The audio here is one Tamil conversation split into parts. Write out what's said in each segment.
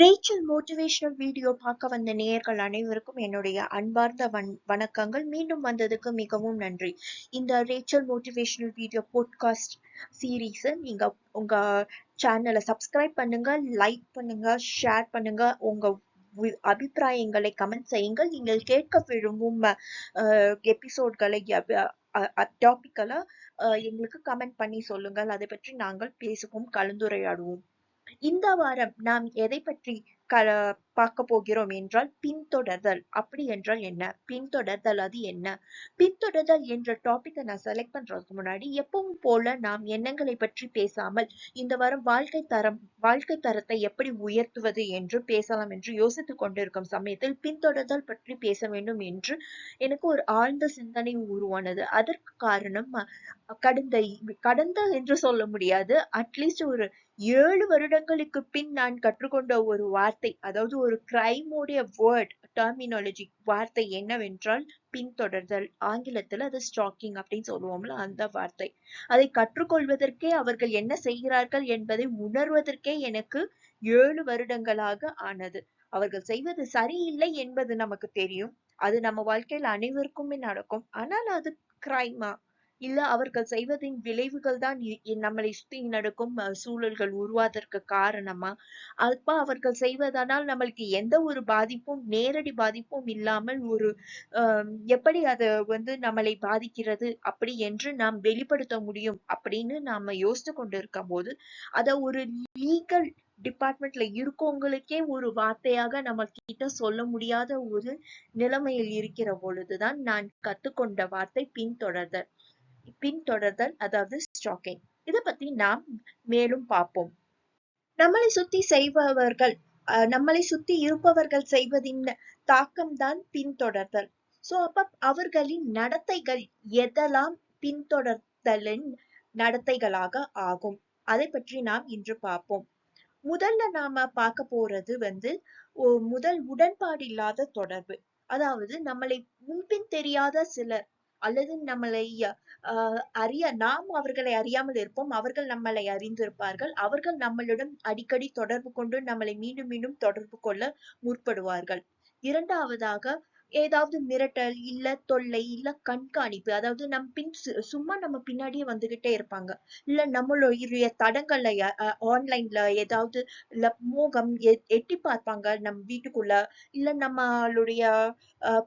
ரேச்சல் மோட்டிவேஷனல் வீடியோ பார்க்க வந்த நேயர்கள் அனைவருக்கும் என்னுடைய அன்பார்ந்த வன் வணக்கங்கள். மீண்டும் வந்ததுக்கு மிகவும் நன்றி. இந்த ரேச்சல் மோட்டிவேஷனல் வீடியோ போட்காஸ்ட் சீரீஸை நீங்கள் உங்கள் சேனலை சப்ஸ்கிரைப் பண்ணுங்கள் லைக் பண்ணுங்கள் ஷேர் பண்ணுங்கள் உங்கள் அபிப்பிராயங்களை கமெண்ட் செய்யுங்கள் நீங்கள் கேட்க விரும்பும் எபிசோட்களை டாபிக்களை எங்களுக்கு கமெண்ட் பண்ணி சொல்லுங்கள். அதை பற்றி நாங்கள் பேசுவோம் கலந்துரையாடுவோம். இந்த வாரம் நாம் எதை பற்றி க பார்க்க போகிறோம் என்றால் பின்தொடர்தல். அப்படி என்றால் என்ன? பின்தொடர்தல் அது என்ன? பின்தொடர்தல் என்ற டாபிக்கை நான் செலக்ட் பண்றதுக்கு முன்னாடி எப்பவும் போல நாம் எண்ணங்களை பற்றி பேசாமல் இந்த வாரம் வாழ்க்கை தரம் வாழ்க்கை தரத்தை எப்படி உயர்த்துவது என்று பேசலாம் என்று யோசித்துக் கொண்டிருக்கும் சமயத்தில் பின்தொடர்தல் பற்றி பேச வேண்டும் என்று எனக்கு ஒரு ஆழ்ந்த சிந்தனை உருவானது. அதற்கு காரணம் கடந்த கடந்த என்று சொல்ல முடியாது. அட்லீஸ்ட் ஒரு ஏழு வருடங்களுக்கு பின் நான் கற்றுக்கொண்ட ஒரு வார்த்தை அதாவது ஒரு கிரைமோடைய வேர்ட் டெர்மினாலஜி வார்த்தை என்னவென்றால் பின்தொடர்தல். ஆங்கிலத்தில் அது ஸ்டாக்கிங் அப்படின்னு சொல்லுவோம்ல அந்த வார்த்தை. அதை கற்றுக்கொள்வதற்கே அவர்கள் என்ன செய்கிறார்கள் என்பதை உணர்வதற்கே எனக்கு ஏழு வருடங்களாக ஆனது. அவர்கள் செய்வது சரியில்லை என்பது நமக்கு தெரியும். அது நம்ம வாழ்க்கையில் அனைவருக்குமே நடக்கும். ஆனால் அது கிரைமா இல்ல அவர்கள் செய்வதின் விளைவுகள் தான் நம்மளை சுத்தி நடக்கும் சூழல்கள் உருவாவதற்கு காரணமா? அப்ப அவர்கள் செய்வதனால் நம்மளுக்கு எந்த ஒரு பாதிப்பும் நேரடி பாதிப்பும் இல்லாமல் ஒரு எப்படி அது வந்து நம்மளை பாதிக்கிறது? அப்படி என்று நாம் வெளிப்படுத்த முடியும் அப்படின்னு நாம யோசித்து கொண்டு இருக்கும் போது அத ஒரு லீகல் டிபார்ட்மெண்ட்ல இருக்கவங்களுக்கே ஒரு வார்த்தையாக நம்ம கிட்ட சொல்ல முடியாத ஒரு நிலைமையில் இருக்கிற பொழுதுதான் நான் கத்துக்கொண்ட வார்த்தை பின்தொடர்தல். பின்தொடர்தல் அதாவது ஸ்டாக்கிங் இதை பத்தி நாம் மேலும் பார்ப்போம். நம்மளை சுத்தி செய்பவர்கள் நம்மளை சுத்தி இருப்பவர்கள் செய்வதின் தாக்கம் தான் பின்தொடர்தல். சோ அப்ப அவர்களின் நடத்தைகள் எதெல்லாம் பின்தொடர்தலின் நடத்தைகளாக ஆகும்? அதை பற்றி நாம் இன்று பார்ப்போம். முதல்ல நாம பார்க்க போறது வந்து முதல் உடன்பாடு இல்லாத தொடர்பு. அதாவது நம்மளை முன்பின் தெரியாத சிலர் அல்லது நம்மளை அறிய நாம் அவர்களை அறியாமல் இருப்போம். அவர்கள் நம்மளை அறிந்திருப்பார்கள். அவர்கள் நம்மளிடம் அடிக்கடி தொடர்பு கொண்டு நம்மளை மீண்டும் மீண்டும் தொடர்பு கொள்ள முற்படுவார்கள். இரண்டாவதாக ஏதாவது மிரட்டல் இல்ல தொல்லை இல்ல கண்காணிப்பு அதாவது நம் பின் சும்மா நம்ம பின்னாடியே வந்துகிட்டே இருப்பாங்க. இல்ல நம்மளுடைய தடங்கள்ல ஆன்லைன்ல ஏதாவது இல்ல மோகம் எட்டி பார்ப்பாங்க நம் வீட்டுக்குள்ள. இல்ல நம்மளுடைய அஹ்,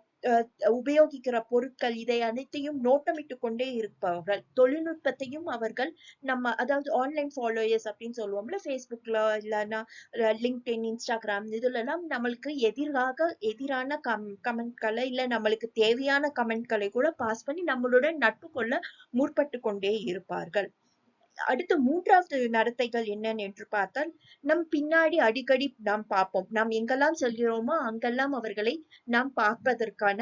உபயோகிக்கிற பொருட்கள் இதை அனைத்தையும் நோட்டமிட்டு கொண்டே இருப்பார்கள் தொழில்நுட்பத்தையும் அவர்கள் நம்ம அதாவது ஆன்லைன் ஃபாலோயர்ஸ் அப்படின்னு சொல்லுவோம்ல ஃபேஸ்புக்ல இல்லைன்னா லிங்க்டின் இன்ஸ்டாகிராம் இதுலலாம் நம்மளுக்கு எதிராக எதிரான கம் கமெண்ட்களை இல்ல நம்மளுக்கு தேவையான கமெண்ட்களை கூட பாஸ் பண்ணி நம்மளுடன் நட்பு கொள்ள முற்பட்டு கொண்டே இருப்பார்கள். அடுத்து மூன்றாவது நடத்தைகள் என்னன்னு என்று பார்த்தால் நம் பின்னாடி அடிக்கடி நாம் பார்ப்போம். நாம் எங்கெல்லாம் செல்கிறோமோ அங்கெல்லாம் அவர்களை நாம் பார்ப்பதற்கான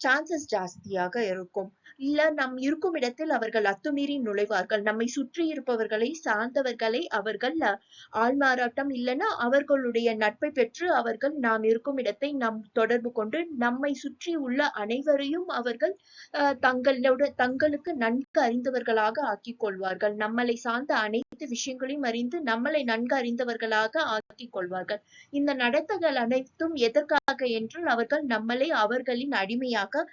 சான்சஸ் ஜாஸ்தியாக இருக்கும். இல்ல நம் இருக்கும் இடத்தில் அவர்கள் அத்துமீறி நுழைவார்கள். நம்மை சுற்றி இருப்பவர்களை சார்ந்தவர்களை அவர்கள் அஹ், ஆள்மாறாட்டம் இல்லைன்னா அவர்களுடைய நட்பை பெற்று அவர்கள் நாம் இருக்கும் இடத்தை நாம் தொடர்பு கொண்டு நம்மை சுற்றி உள்ள அனைவரையும் அவர்கள் அஹ், தங்களோட தங்களுக்கு நன்கு அறிந்தவர்களாக ஆக்கிக் கொள்வார்கள். நம்மளை சார்ந்த அனைத்து விஷயங்களையும் அறிந்து நம்மளை நன்கு அறிந்தவர்களாக ஆக்கிக் கொள்வார்கள். இந்த நடத்தைகள் அனைத்தும் எதற்காக என்றால் அவர்கள் நம்மளை அவர்களின் அடிமையாக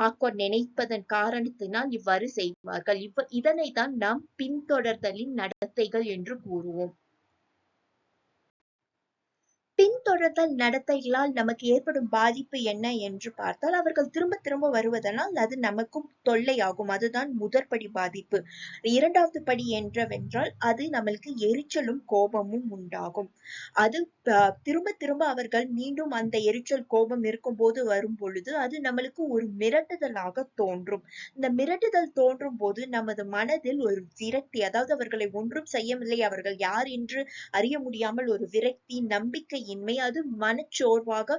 ஆக்க நினைப்பதன் காரணத்தினால் இவ்வாறு செய்வார்கள். இவ் இதனை தான் நாம் பின்தொடர்தலின் நடத்தைகள் என்று கூறுவோம். பின்தொடர்தல் நடத்தைகளால் நமக்கு ஏற்படும் பாதிப்பு என்ன என்று பார்த்தால் அவர்கள் திரும்ப திரும்ப வருவதனால் அது நமக்கும் தொல்லையாகும். அதுதான் முதற்படி பாதிப்பு. இரண்டாவது படி என்றவென்றால் அது நம்மளுக்கு எரிச்சலும் கோபமும் உண்டாகும். அது திரும்ப திரும்ப அவர்கள் மீண்டும் அந்த எரிச்சல் கோபம் இருக்கும்போது வரும் பொழுது அது நம்மளுக்கு ஒரு மிரட்டுதலாக தோன்றும். இந்த மிரட்டுதல் தோன்றும் போது நமது மனதில் ஒரு விரக்தி அதாவது அவர்களை ஒன்றும் செய்யவில்லை அவர்கள் யார் என்று அறிய முடியாமல் ஒரு விரக்தி நம்பிக்கை இன்மை அது மனச்சோர்வாக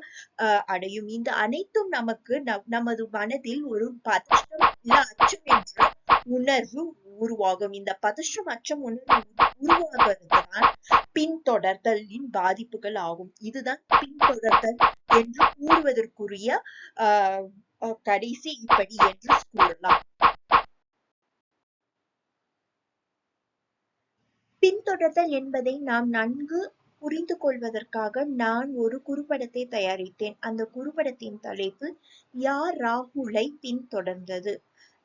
அடையும். இந்த அனைத்தும் நமக்கு நமது மனதில் ஒரு பதற்றம் இல்ல அச்சம் என்ற உணர்வு உருவாகும். இந்த பதற்றம் அச்சம் உணர்வு உருவாகிறதுதான் பின்தொடர்தலின் பாதிப்புகள் ஆகும். இதுதான் பின்தொடர்தல் என்று கூறுவதற்குரிய கடைசி இப்படி என்று கூறலாம். பின்தொடர்தல் என்பதை நாம் நன்கு புரிந்து கொள்வதற்காக நான் ஒரு குறும்படத்தை தயாரித்தேன். அந்த குறும்படத்தின் தலைப்பு யார் ராகுலை பின்தொடர்ந்தது.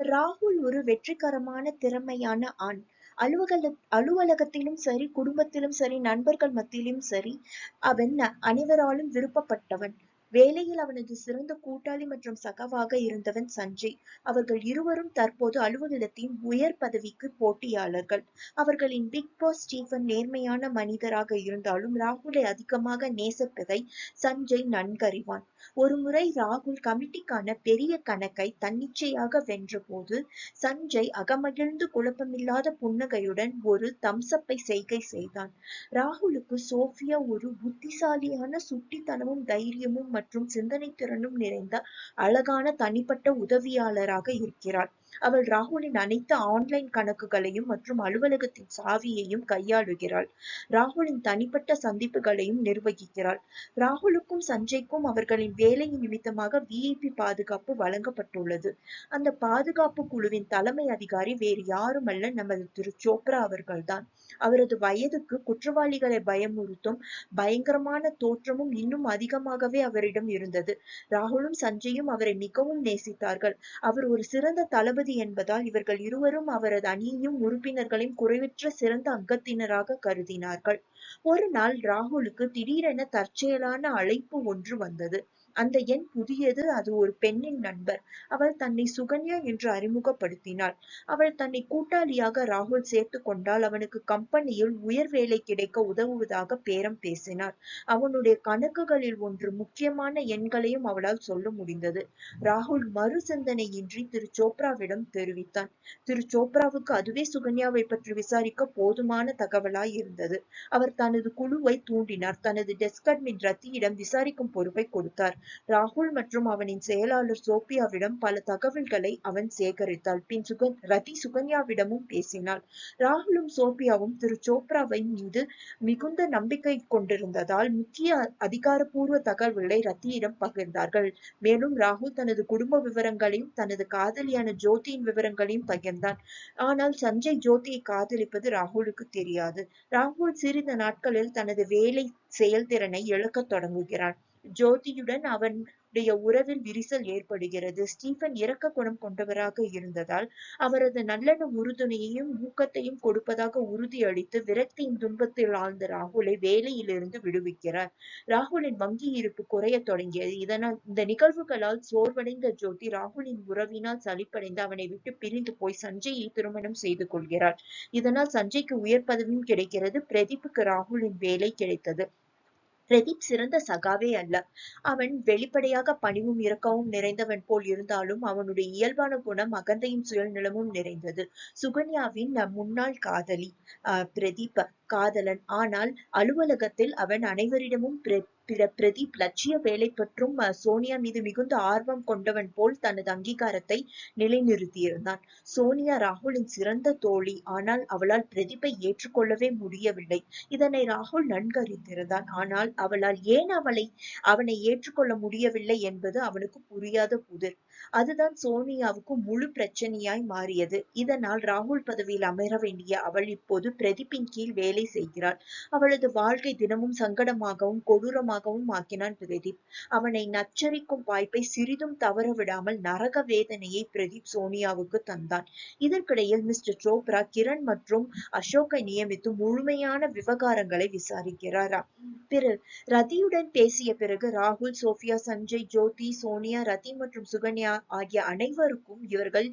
ராகுல் ஒரு வெற்றிகரமான திறமையான ஆண். அலுவலக அலுவலகத்திலும் சரி குடும்பத்திலும் சரி நண்பர்கள் மத்தியிலும் சரி அவன் அனைவராலும் விருப்பப்பட்டவன். வேலையில் அவனது சிறந்த கூட்டாளி மற்றும் சகாவாக இருந்தவன் சஞ்சய். அவர்கள் இருவரும் தற்போது அலுவலகத்தின் உயர் பதவிக்கு போட்டியாளர்கள். அவர்களின் பிக் பாஸ் ஸ்டீஃபன் நேர்மையான மனிதராக இருந்தாலும் ராகுலை அதிகமாக நேசிப்பதை சஞ்சய் நன்கறிவான். ஒருமுறை ராகுல் கமிட்டிக்கான பெரிய கணக்கை தன்னிச்சையாக வென்றபோது சஞ்சய் அகமகிழ்ந்து குழப்பமில்லாத புன்னகையுடன் ஒரு தம்சப்பை செய்கை செய்தான். ராகுலுக்கு சோஃபியா ஒரு புத்திசாலியான சுட்டித்தனமும் தைரியமும் மற்றும் சிந்தனை திறனும் நிறைந்த அழகான தனிப்பட்ட உதவியாளராக இருக்கிறார். அவள் ராகுலின் அனைத்து ஆன்லைன் கணக்குகளையும் மற்றும் அலுவலகத்தின் சாவியையும் கையாளுகிறாள். ராகுலின் தனிப்பட்ட சந்திப்புகளையும் நிர்வகிக்கிறாள். ராகுலுக்கும் சஞ்சய்க்கும் அவர்களின் வேலை நிமித்தமாக விஐபி பாதுகாப்பு வழங்கப்பட்டுள்ளது. அந்த பாதுகாப்பு குழுவின் தலைமை அதிகாரி வேறு யாருமல்ல நமது திரு சோப்ரா அவர்கள்தான். அவரது வயதுக்கு குற்றவாளிகளை பயமுறுத்தும் பயங்கரமான தோற்றமும் இன்னும் அதிகமாகவே அவரிடம் இருந்தது. ராகுலும் சஞ்சயும் அவரை மிகவும் நேசித்தார்கள். அவர் ஒரு சிறந்த தளபதி என்பதால் இவர்கள் இருவரும் அவரது அணியையும் உறுப்பினர்களையும் குறைவற்ற சிறந்த அங்கத்தினராக கருதினார்கள். ஒரு நாள் ராகுலுக்கு திடீரென தற்செயலான அழைப்பு ஒன்று வந்தது. அந்த எண் புதியது அது ஒரு பெண்ணின் நண்பர். அவள் தன்னை சுகன்யா என்று அறிமுகப்படுத்தினாள். அவள் தன்னை கூட்டாளியாக ராகுல் சேர்த்து கொண்டால் அவனுக்கு கம்பெனியில் உயர் வேலை கிடைக்க உதவுவதாக பேரம் பேசினார். அவனுடைய கணக்குகளில் ஒன்று முக்கியமான எண்களையும் அவளால் சொல்ல முடிந்தது. ராகுல் மறு சிந்தனையின்றி திரு சோப்ராவிடம் தெரிவித்தான். திரு சோப்ராவுக்கு அதுவே சுகன்யாவை பற்றி விசாரிக்க போதுமான தகவலாய் இருந்தது. அவர் தனது குழுவை தூண்டினார். தனது டெஸ்க் அட்மின் ரத்தியிடம் விசாரிக்கும் பொறுப்பை கொடுத்தார். ராகுல் மற்றும் அவனின் செயலாளர் சோபியாவிடம் பல தகவல்களை அவன் சேகரித்தாள். பின் சுகன் ரதி சுகன்யாவிடமும் பேசினாள். ராகுலும் சோபியாவும் திரு சோப்ராவை மீது மிகுந்த நம்பிக்கை கொண்டிருந்ததால் முக்கிய அதிகாரப்பூர்வ தகவல்களை ரத்தியிடம் பகிர்ந்தார்கள். மேலும் ராகுல் தனது குடும்ப விவரங்களையும் தனது காதலியான ஜோதியின் விவரங்களையும் பகிர்ந்தான். ஆனால் சஞ்சய் ஜோதியை காதலிப்பது ராகுலுக்கு தெரியாது. ராகுல் சிறிது நாட்களில் தனது வேலை செயல்திறனை இழக்கத் தொடங்குகிறான். ஜோதியுடன் அவனுடைய உறவில் விரிசல் ஏற்படுகிறது. ஸ்டீபன் இறக்க குணம் கொண்டவராக இருந்ததால் அவரது நல்லெண்ண உறுதுணையையும் ஊக்கத்தையும் கொடுப்பதாக உறுதியளித்து விரக்தியின் துன்பத்தில் ஆழ்ந்த ராகுலை வேலையிலிருந்து விடுவிக்கிறார். ராகுலின் வங்கி இருப்பு குறைய தொடங்கியது. இதனால் இந்த நிகழ்வுகளால் சோர்வடைந்த ஜோதி ராகுலின் உறவினால் சலிப்படைந்து அவனை விட்டு பிரிந்து போய் சஞ்சயை திருமணம் செய்து கொள்கிறார். இதனால் சஞ்சய்க்கு உயர் பதவியும் கிடைக்கிறது. பிரதீப்புக்கு ராகுலின் வேலை கிடைத்தது. பிரதீப் சிறந்த சகாவே அல்ல. அவன் வெளிப்படையாக பணிவும் இறக்கவும் நிறைந்தவன் போல் இருந்தாலும் அவனுடைய இயல்பான குணம் அகந்தையும் சுயநிலமும் நிறைந்தது. சுகன்யாவின் முன்னாள் காதலி அஹ் பிரதீப் காதலன். ஆனால் அலுவலகத்தில் அவன் அனைவரிடமும் பிர பிரதீப் லட்சிய வேலை பற்றும் சோனியா மீது மிகுந்த ஆர்வம் கொண்டவன் போல் தனது அங்கீகாரத்தை நிலைநிறுத்தியிருந்தான். சோனியா ராகுலின் சிறந்த தோழி. ஆனால் அவளால் பிரதீப்பை ஏற்றுக்கொள்ளவே முடியவில்லை. இதனை ராகுல் நன்கறிந்திருந்தான். ஆனால் அவளால் ஏன் அவளை அவனை ஏற்றுக்கொள்ள முடியவில்லை என்பது அவனுக்கு புரியாத புதிர். அதுதான் சோனியாவுக்கு முழு பிரச்சனையாய் மாறியது. இதனால் ராகுல் பதவியில் அமர வேண்டிய அவள் இப்போது பிரதீப்பின் கீழ் வேலை செய்கிறாள். அவளது வாழ்க்கை தினமும் சங்கடமாகவும் கொடூரமாக மோசமாகவும் ஆக்கினான் பிரதீப். அவனை நச்சரிக்கும் வாய்ப்பை சிறிதும் தவற விடாமல் நரக வேதனையை பிரதீப் சோனியாவுக்கு தந்தான். இதற்கிடையில் மிஸ்டர் சோப்ரா கிரண் மற்றும் அசோக்கை நியமித்து முழுமையான விவகாரங்களை விசாரிக்கிறாரா? பிறகு ரதியுடன் பேசிய பிறகு ராகுல் சோபியா சஞ்சய் ஜோதி சோனியா ரதி மற்றும் சுகன்யா ஆகிய அனைவருக்கும் இவர்கள்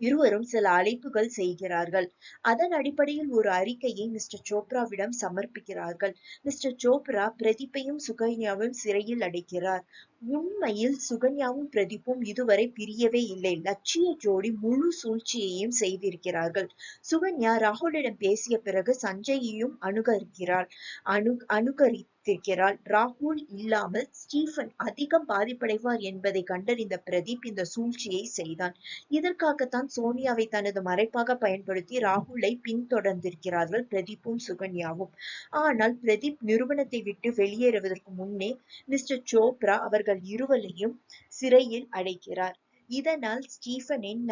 இருவரும் சில அழைப்புகள் செய்கிறார்கள். அதன் அடிப்படையில் ஒரு அறிக்கையை மிஸ்டர் சோப்ராவிடம் சமர்ப்பிக்கிறார்கள். மிஸ்டர் சோப்ரா பிரதீப்பையும் சுகன்யாவும் சிறையில் அடைக்கிறார். உண்மையில் சுகன்யாவும் பிரதீப்பும் இதுவரை பிரியவே இல்லை. லட்சிய ஜோடி முழு சூழ்ச்சியையும் செய்திருக்கிறார்கள். சுகன்யா ராகுலிடம் பேசிய பிறகு சஞ்சயையும் அணுகரிக்கிறாள் அணு அணுகரித்திருக்கிறாள் ராகுல் இல்லாமல் ஸ்டீஃபன் அதிகம் பாதிப்படைவார் என்பதை கண்டறிந்த பிரதீப் இந்த சூழ்ச்சியை செய்தான். இதற்காகத்தான் சோனியாவை தனது மறைப்பாக பயன்படுத்தி ராகுலை பின்தொடர்ந்திருக்கிறார்கள் பிரதீப்பும் சுகன்யாவும். ஆனால் பிரதீப் நிறுவனத்தை விட்டு வெளியேறுவதற்கு முன்னே மிஸ்டர் சோப்ரா அவர்கள் இருவரையும் சிறையில் அடைக்கிறார். இதனால் ஸ்டீஃபனின்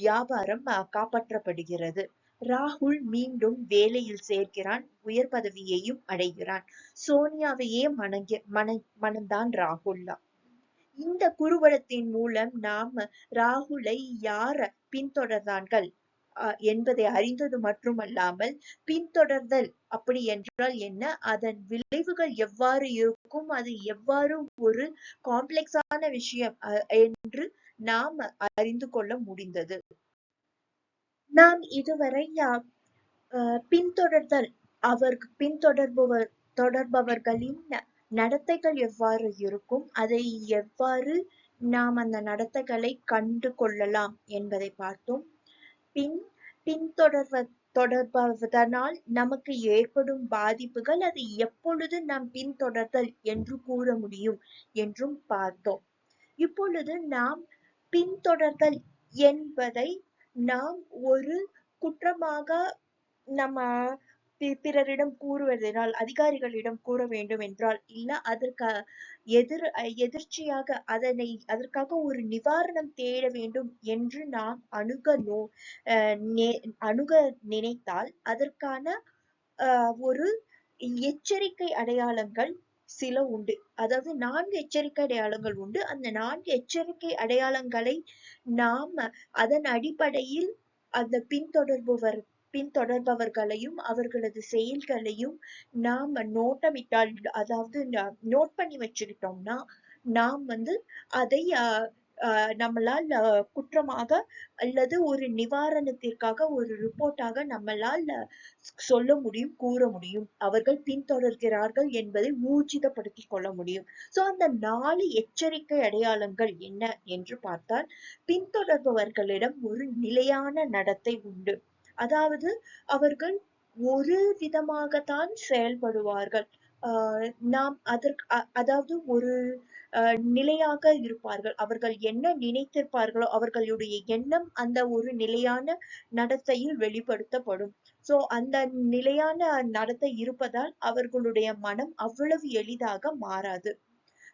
வியாபாரம் காப்பாற்றப்படுகிறது. ராகுல் மீண்டும் வேலையில் சேர்கிறான் உயர் பதவியையும் அடைகிறான். சோனியாவையே மணங்க மன மணந்தான் ராகுல்லா. இந்த குறுபடத்தின் மூலம் நாம் ராகுலை யார் பின்தொடர்ந்தார்கள்? அஹ் என்பதை அறிந்தது மட்டுமல்லாமல் பின்தொடர்தல் அப்படி என்றால் என்ன? அதன் விளைவுகள் எவ்வாறு இருக்கும்? அது எவ்வாறு ஒரு காம்ப்ளெக்ஸான விஷயம் அஹ் என்று நாம் அறிந்து கொள்ள முடிந்தது. நாம் இதுவரை அஹ் பின்தொடர்தல் அவர் பின்தொடர்பவர் தொடர்பவர்களின் நடத்தைகள் எவ்வாறு இருக்கும் அதை எவ்வாறு நாம் அந்த நடத்தைகளை கண்டு கொள்ளலாம் என்பதை பார்த்தோம். பின் பின்தொடர்வ தொடர்பதனால் நமக்கு ஏற்படும் பாதிப்புகள் அதை எப்பொழுது நாம் பின்தொடர்தல் என்று கூற முடியும் என்றும் பார்த்தோம். இப்பொழுது நாம் பின்தொடர்தல் என்பதை நாம் ஒரு குற்றமாக நம்ம பிறரிடம் கூறுவதனால் அதிகாரிகளிடம் கூற வேண்டும் என்றால் இல்ல அதற்கு எதிர் எதிர்ச்சியாக அதனை அதற்காக ஒரு நிவாரணம் தேட வேண்டும் என்று நாம் அணுக நோ அணுக நினைத்தால் அதற்கான ஒரு எச்சரிக்கை அடையாளங்கள் சில உண்டு. அதாவது நான்கு எச்சரிக்கை அடையாளங்கள் உண்டு. அந்த நான்கு எச்சரிக்கை அடையாளங்களை நாம் அதன் அடிப்படையில் அந்த பின்தொடர்பவர் பின்தொடர்பவர்களையும் அவர்களது செயல்களையும் நாம் நோட்டமிட்டால் அதாவது நோட் பண்ணி வச்சுக்கிட்டோம்னா நாம் வந்து அதை நம்மளால் குற்றமாக அல்லது ஒரு நிவாரணத்திற்காக ஒரு ரிப்போர்ட்டாக நம்மளால் சொல்ல முடியும் கூற முடியும். அவர்கள் பின்தொடர்கிறார்கள் என்பதை ஊர்ஜிதப்படுத்திக் கொள்ள முடியும். சோ அந்த நாலு எச்சரிக்கை அடையாளங்கள் என்ன என்று பார்த்தால் பின்தொடர்பவர்களிடம் ஒரு நிலையான நடத்தை உண்டு. அதாவது அவர்கள் ஒரு விதமாகத்தான் செயல்படுவார்கள். ஆஹ் நாம் அதற்கு அதாவது ஒரு நிலையாக இருப்பார்கள். அவர்கள் என்ன நினைத்திருப்பார்களோ அவர்களுடைய எண்ணம் அந்த ஒரு நிலையான நடத்தையில் வெளிப்படுத்தப்படும். சோ அந்த நிலையான நடத்தை இருப்பதால் அவர்களுடைய மனம் அவ்வளவு எளிதாக மாறாது.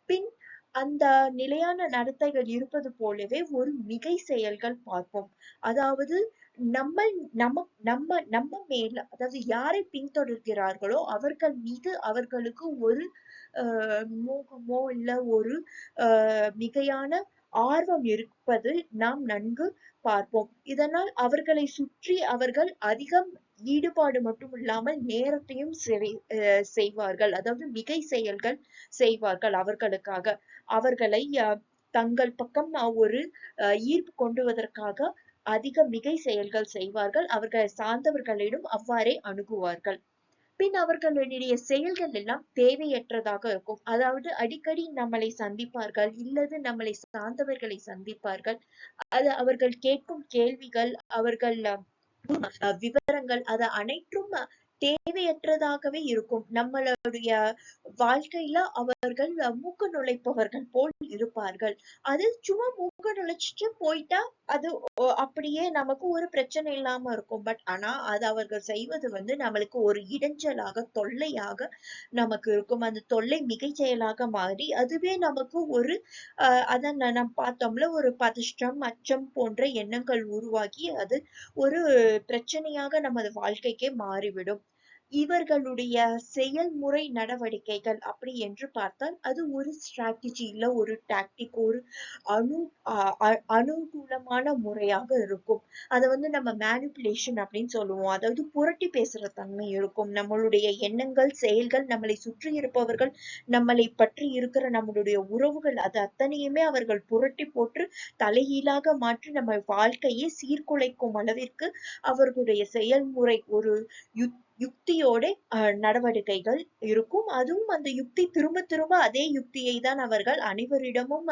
பின் அந்த நிலையான நடத்தைகள் இருப்பது போலவே ஒரு மிகை செயல்கள் பார்ப்போம். அதாவது நம்ம நம்ம நம்ம நம்ம மேல அதாவது யாரை பின்தொடர்கிறார்களோ அவர்கள் மீது அவர்களுக்கு ஒரு அஹ் மோகமோ இல்ல ஒரு மிகையான ஆர்வம் இருப்பது நாம் நன்கு பார்ப்போம். இதனால் அவர்களை சுற்றி அவர்கள் அதிகம் ஈடுபாடு மட்டும் இல்லாமல் நேரத்தையும் செய்வார்கள். அதாவது மிகை செயல்கள் செய்வார்கள் அவர்களுக்காக. அவர்களை தங்கள் பக்கம் ஒரு ஈர்ப்பு கொண்டுவதற்காக அதிக மிகை செயல்கள் செய்வார்கள். அவர்களை சார்ந்தவர்களிடம் அவ்வாறே அணுகுவார்கள். பின் அவர்களுடைய செயல்கள் எல்லாம் தேவையற்றதாக இருக்கும். அதாவது அடிக்கடி நம்மளை சந்திப்பார்கள் இல்லது நம்மளை சார்ந்தவர்களை சந்திப்பார்கள். அது அவர்கள் கேட்கும் கேள்விகள் அவர்கள் விவரங்கள் அது அனைத்தும் தேவையற்றதாகவே இருக்கும். நம்மளுடைய வாழ்க்கையில அவர்கள் மூக்க நுழைப்பவர்கள் போல் இருப்பார்கள். அது சும்மா மூக்க நுழைச்சிட்டு போயிட்டா அது அப்படியே நமக்கு ஒரு பிரச்சனை இல்லாம இருக்கும். பட் ஆனா அது அவர்கள் செய்வது வந்து நம்மளுக்கு ஒரு இடைஞ்சலாக தொல்லையாக நமக்கு இருக்கும். அந்த தொல்லை மிகை செயலாக மாறி அதுவே நமக்கு ஒரு அஹ் அதை நம்ம பார்த்தோம்ல ஒரு பதஷ்டம் அச்சம் போன்ற எண்ணங்கள் உருவாகி அது ஒரு பிரச்சனையாக நமது வாழ்க்கைக்கே மாறிவிடும். இவர்களுடைய செயல்முறை நடவடிக்கைகள் அப்படி என்று பார்த்தால் அது ஒரு ஸ்ட்ராட்டஜி இல்ல ஒரு டாக்டிக் ஒரு அணு அனுகூலமான முறையாக இருக்கும். அதை வந்து நம்ம மேனிப்புலேஷன் அப்படின்னு சொல்லுவோம். அதாவது புரட்டி பேசுற தன்மை இருக்கும். நம்மளுடைய எண்ணங்கள் செயல்கள் நம்மளை சுற்றி இருப்பவர்கள் நம்மளை பற்றி இருக்கிற நம்மளுடைய உறவுகள் அது அத்தனையுமே அவர்கள் புரட்டி போட்டு தலையீழாக மாற்றி நம்ம வாழ்க்கையை சீர்குலைக்கும் அளவிற்கு அவர்களுடைய செயல்முறை ஒரு யுத் யுக்தியோட நடவடிக்கைகள் இருக்கும். அதுவும் அந்த யுக்தி திரும்ப திரும்ப அதே யுக்தியை தான் அவர்கள் அனைவரிடமும்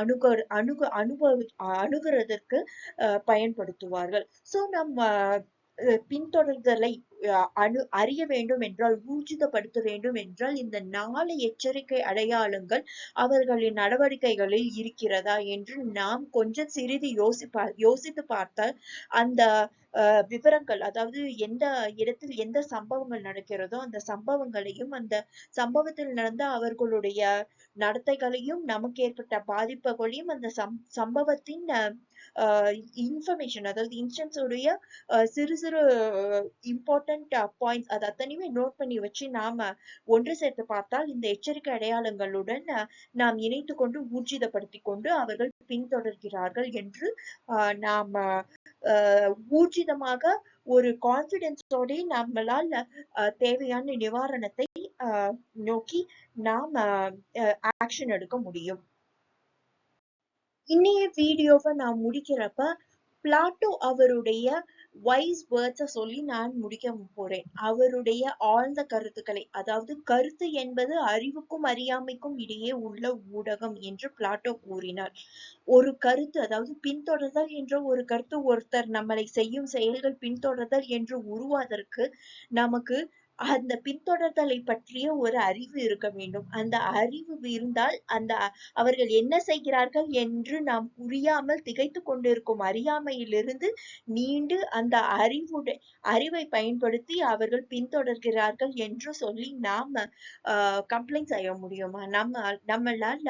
அணுக அணுக அனுபவ அணுகிறதற்கு பயன்படுத்துவார்கள். சோ நம்ம பின்தொடர்தலை அணு அறிய வேண்டும் என்றால் ஊர்ஜிதப்படுத்த வேண்டும் என்றால் இந்த நாலு எச்சரிக்கை அடையாளங்கள் அவர்களின் நடவடிக்கைகளில் இருக்கிறதா என்று நாம் கொஞ்சம் சிறிது யோசிப்பா யோசித்து பார்த்தால் அந்த விவரங்கள் அதாவது எந்த இடத்தில் எந்த சம்பவங்கள் நடக்கிறதோ அந்த சம்பவங்களையும் அந்த சம்பவத்தில் நடந்த அவர்களுடைய நடத்தைகளையும் நமக்கு ஏற்பட்ட பாதிப்புகளையும் அந்த சம் சம்பவத்தின் இன்ஃபர்மேஷன் அதாவது இன்ஸ்டன்ஸ் உடைய சிறு சிறு இம்பார்ட்டன்ட் பாயிண்ட்ஸ் uh, அது அத்தனையுமே நோட் பண்ணி வச்சு நாம ஒன்று சேர்த்து பார்த்தால் இந்த எச்சரிக்கை அடையாளங்களுடன் நாம் இணைத்து கொண்டு ஊர்ஜிதப்படுத்தி கொண்டு அவர்கள் பின்தொடர்கிறார்கள் என்று நாம் ஊர்ஜிதமாக ஒரு கான்பிடென்ஸோட நம்மளால் தேவையான நிவாரணத்தை நோக்கி நாம் ஆக்ஷன் எடுக்க முடியும். இன்னைய வீடியோவை நான் முடிக்கிறப்ப பிளாட்டோ அவருடைய வைஸ் வேர்ட்ஸ சொல்லி நான் முடிக்க போறேன். அவருடைய ஆழ்ந்த கருத்துக்களை அதாவது கருத்து என்பது அறிவுக்கும் அறியாமைக்கும் இடையே உள்ள ஊடகம் என்று பிளாட்டோ கூறினார். ஒரு கருத்து அதாவது பின்தொடர்தல் என்ற ஒரு கருத்து ஒருத்தர் நம்மளை செய்யும் செயல்கள் பின்தொடர்தல் என்று உருவாதற்கு நமக்கு அந்த பின்தொடர்தலை பற்றிய ஒரு அறிவு இருக்க வேண்டும். அந்த அறிவு இருந்தால் அந்த அவர்கள் என்ன செய்கிறார்கள் என்று நாம் புரியாமல் திகைத்து கொண்டிருக்கும் அறியாமையிலிருந்து நீண்டு அந்த அறிவுடைய அறிவை பயன்படுத்தி அவர்கள் பின்தொடர்கிறார்கள் என்று சொல்லி நாம் கம்ப்ளைண்ட் செய்ய முடியுமா? நம்ம நம்மளால்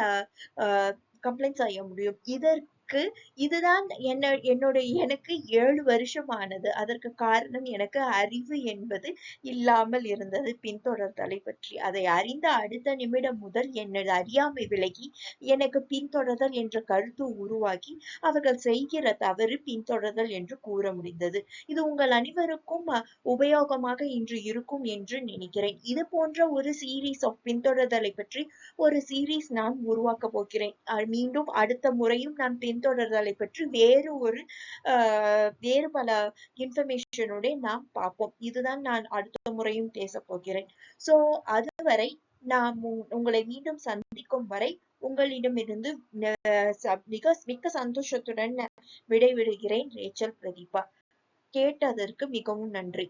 கம்ப்ளைண்ட் செய்ய முடியும். இதற்கு எனக்கு இதுதான் என்ன என்னுடைய எனக்கு ஏழு வருஷமானது. அதற்கு காரணம் எனக்கு அறிவு என்பது இல்லாமல் இருந்தது. பின்தொடர்தலை பற்றி அதை அறிந்த அடுத்த நிமிடம் முதல் எனது அறியாமை விலகி எனக்கு பின்தொடர்தல் என்ற கருத்து உருவாகி அவர்கள் செய்கிற தவறு பின்தொடர்தல் என்று கூற முடிந்தது. இது உங்கள் அனைவருக்கும் உபயோகமாக இன்று இருக்கும் என்று நினைக்கிறேன். இது போன்ற ஒரு சீரீஸ் ஆஃப் பின்தொடர்தலை பற்றி ஒரு சீரீஸ் நான் உருவாக்க போகிறேன். மீண்டும் அடுத்த முறையும் நான் பின் பின்தொடர்தலை பற்றி வேறு ஒரு வேறு பல இன்ஃபர்மேஷனோட நாம் பார்ப்போம். இதுதான் நான் அடுத்த முறையும் பேச போகிறேன். சோ அதுவரை நாம் உங்களை மீண்டும் சந்திக்கும் வரை உங்களிடமிருந்து மிக மிக்க சந்தோஷத்துடன் விடைவிடுகிறேன் ரேச்சல் பிரதீபா. கேட்டதற்கு மிகவும் நன்றி.